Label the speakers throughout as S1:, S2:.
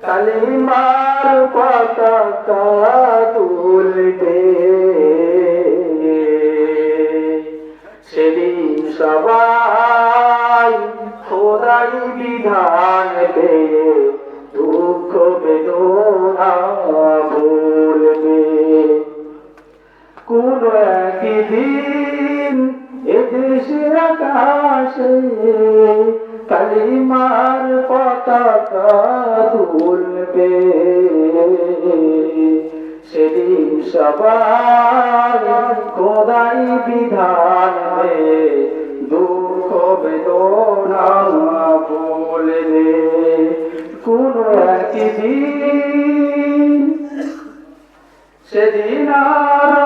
S1: কালিমার পতাকা তুলবে। সেদিন সবাই খোদাই বিধান পেয়ে দুঃখ বেদনা ভুলবে। কোন একদিন আকাশে কালিমার পতাকা তুলবে। সেদিন সবাই খোদাই বিধান দুঃখ বেদনা বলবে। কোন একদিন সেদিন আরবেরা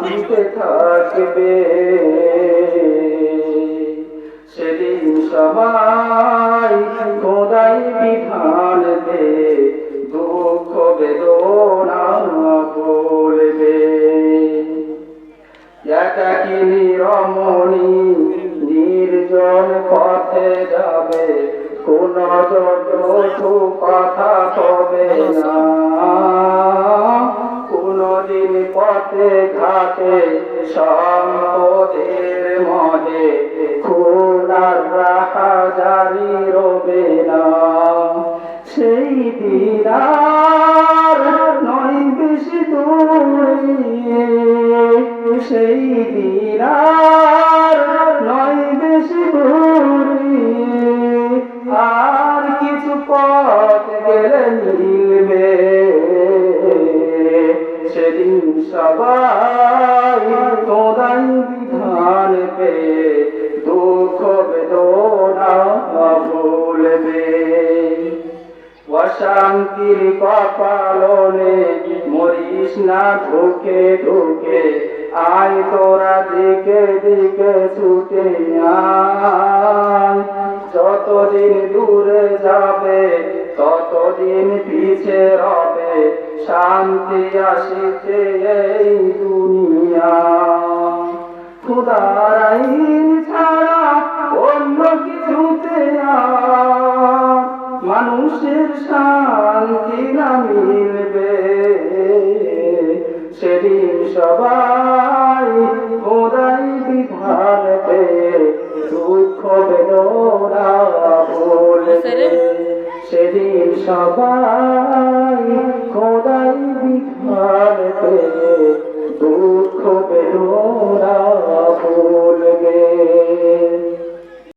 S1: শান্তিতে থাকবে। সেদিন সবাই খোদাই বিধান দে, দুঃখ বেদনা বলবে একাকিনী রমণী নির্জন পথে যাবে, কোন কথা হবে না। পথে ঘাটে সম্পদের মহে খোলার রাহা জারি রবে না। সেই দিনার সবাই তোদাই বিধান পে, দুঃখ বেদনা ভুলবে। অশান্তির কপালনে মরিস না, ঢুকে ঢুকে, আয় তোরা দিকে দিকে ছুটে যতদিন দূরে যাবে, ততদিন পিছে রবে শান্তি আসিতে এই দুনিয়া। খুদার আইন ছাড়া অন্য কিছুতে মানুষের শান্তি না মিলবে। সেদিন সবাই খোদাই বিধান পে দুঃখ বেদনা বলবে সেদিন সবাই খোদাই বিধান